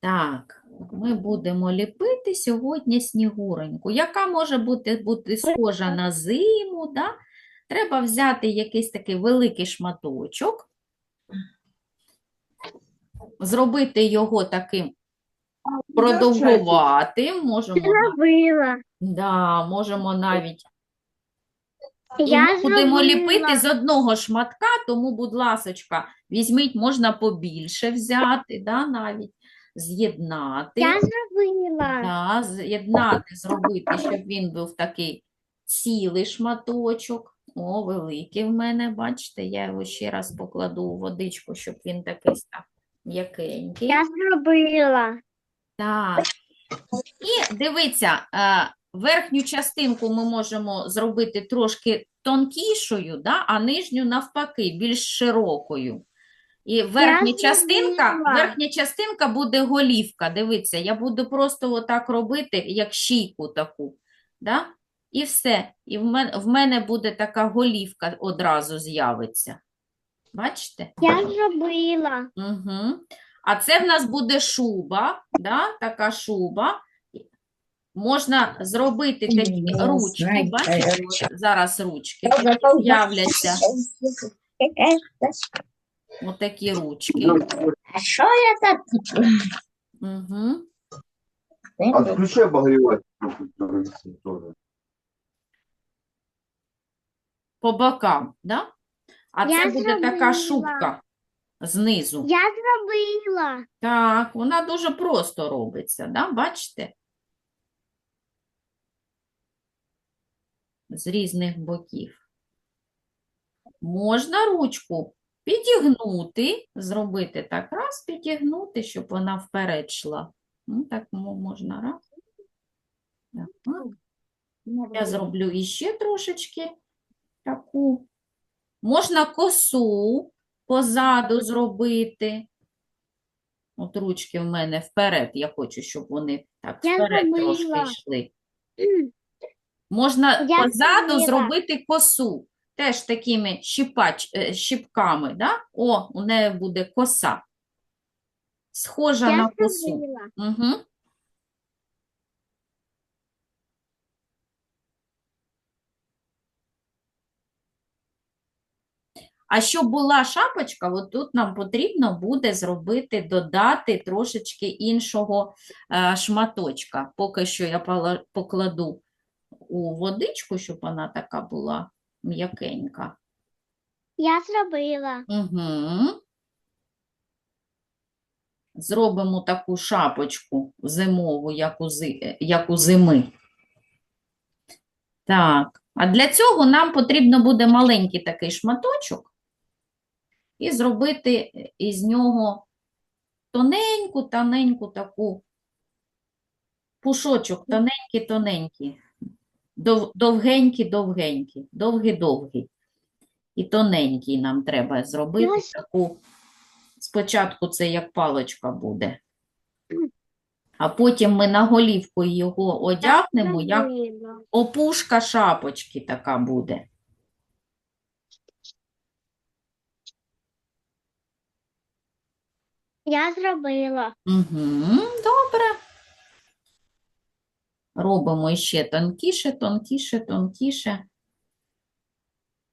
Так, ми будемо ліпити сьогодні снігуреньку. Яка може бути, бути схожа на зиму, да? Треба взяти якийсь такий великий шматочок, зробити його таким продовгуватим, можемо, да, можемо навіть І Я ми будемо зробила. ліпити з одного шматка, тому, будь ласочка, візьміть, можна побільше взяти, да, навіть з'єднати. Я зробила. Да, з'єднати, зробити, щоб він був такий цілий шматочок. О, великий в мене, бачите, я його ще раз покладу у водичку, щоб він такий став м'якенький. Я зробила. Так. І дивіться, е, верхню частинку ми можемо зробити трошки тонкішою, да, а нижню навпаки, більш широкою. І верхня частинка, верхня частинка буде голівка. Дивіться, я буду просто отак робити, як шийку таку. Да? І все. І в мене, в мене буде така голівка одразу з'явиться. Бачите? Я зробила. Угу. А це в нас буде шуба, да? така шуба. Можна зробити такі ручки, бачите, зараз ручки з'являться, отакі ручки. А что это тут? Угу. Отключи обогреватель тоже. По бокам, да? А Я це буде така зробила. шубка знизу. Я зробила. Так, вона дуже просто робиться, да? Бачите? З різних боків. Можна ручку підігнути, зробити так, раз, підігнути, щоб вона вперед йшла. Ну, так можна раз. Так. Я зроблю іще трошечки таку. Можна косу позаду зробити. От ручки в мене вперед. Я хочу, щоб вони так Я вперед трошки йшли. Можна Я позаду зробити косу. Теж такими щіпач, е, щіпками. Да? О, у неї буде коса. Схожа на косу. Угу. А щоб була шапочка, от тут нам потрібно буде зробити, додати трошечки іншого е, шматочка. Поки що я покладу у водичку, щоб вона така була м'якенька. Я зробила. Угу. Зробимо таку шапочку зимову, як у, зи- як у зими. Так, а для цього нам потрібно буде маленький такий шматочок і зробити е, із нього тоненьку, тоненьку таку пушочок, тоненький, тоненький, дов, довгенький, довгенький, довгий, довгий. І тоненький нам треба зробити Ось. таку. Спочатку це як палочка буде. А потім ми на голівку його одягнемо, як опушка шапочки така буде. Я зробила. Угу, добре. Робимо ще тонкіше, тонкіше, тонкіше.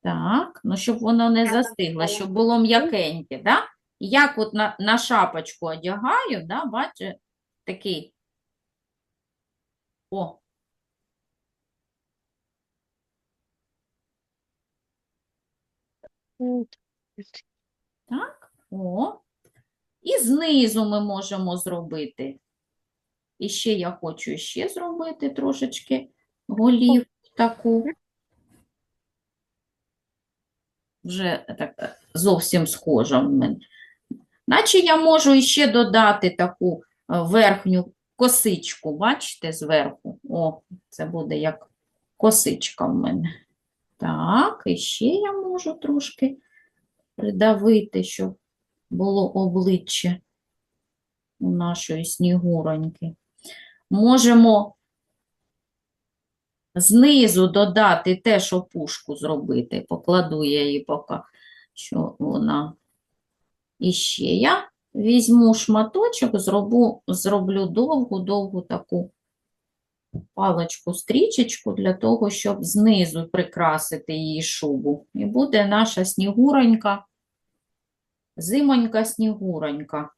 Так, ну щоб воно не застигло, щоб було м'якеньке, да? Як от на, на шапочку одягаю, да, бачите, такий. О, Так, о. І знизу ми можемо зробити. І ще я хочу ще зробити трошечки голівку таку. Вже так е, зовсім схожа в мене. Наче я можу іще додати таку е, верхню косичку, бачите, зверху. О, це буде як косичка в мене. Так, і ще я можу трошки придавити, щоб було обличчя у нашої снігуроньки. Можемо знизу додати теж опушку зробити. Покладу я її поки, що вона. І ще я візьму шматочок, зроблю, зроблю довгу-довгу таку паличку-стрічечку для того, щоб знизу прикрасити її шубу. І буде наша снігуронька, зимонька снігуронька.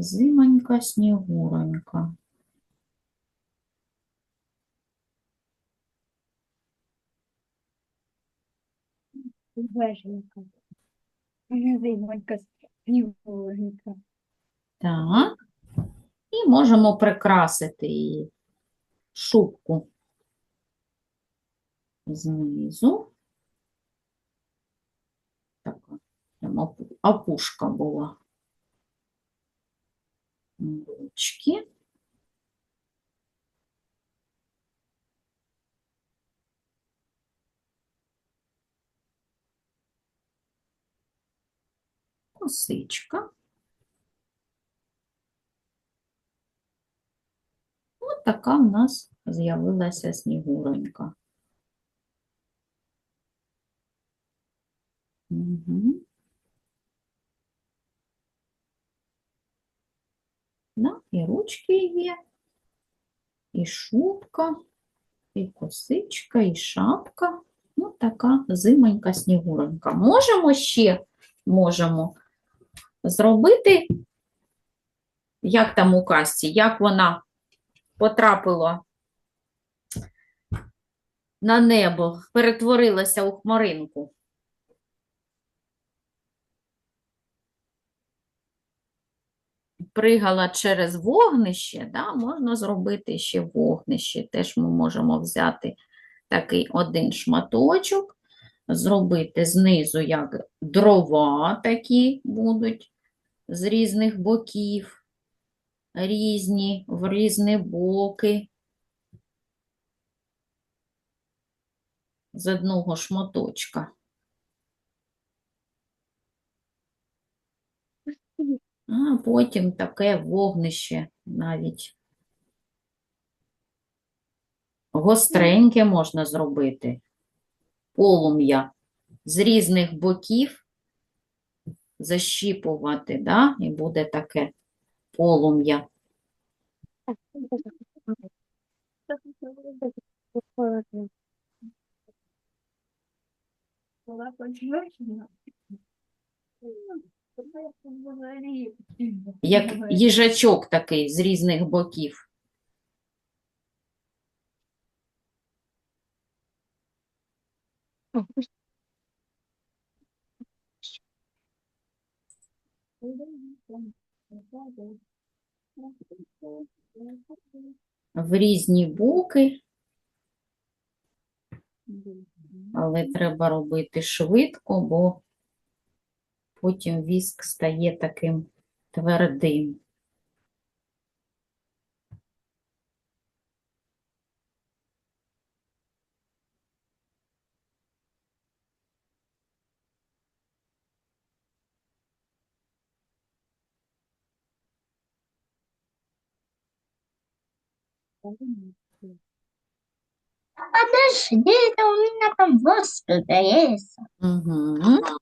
Зимонька снігуронька. Веженька. Зимонька, снігуренька. Так. І можемо прикрасити її шубку знизу. Така опушка була. Ручки. Косичка. От така в нас з'явилася снігуронька. Угу. Да, ручки є, і шубка, і косичка, і шапка. Ну, така зимонька снігуронька. Можемо ще можемо зробити, як там у казці, як вона потрапила на небо, перетворилася у хмаринку. Пригала через вогнище, да, можна зробити ще вогнище. Теж ми можемо взяти такий один шматочок, зробити знизу як дрова такі будуть з різних боків різні, в різні боки. З одного шматочка. А потім таке вогнище навіть гостреньке можна зробити. Полум'я з різних боків защіпувати, да? І буде таке полум'я. Була. Як їжачок такий з різних боків. В різні боки, але треба робити швидко, бо потім віск стає таким твердим. Подожди, это у меня там воск есть. Угу.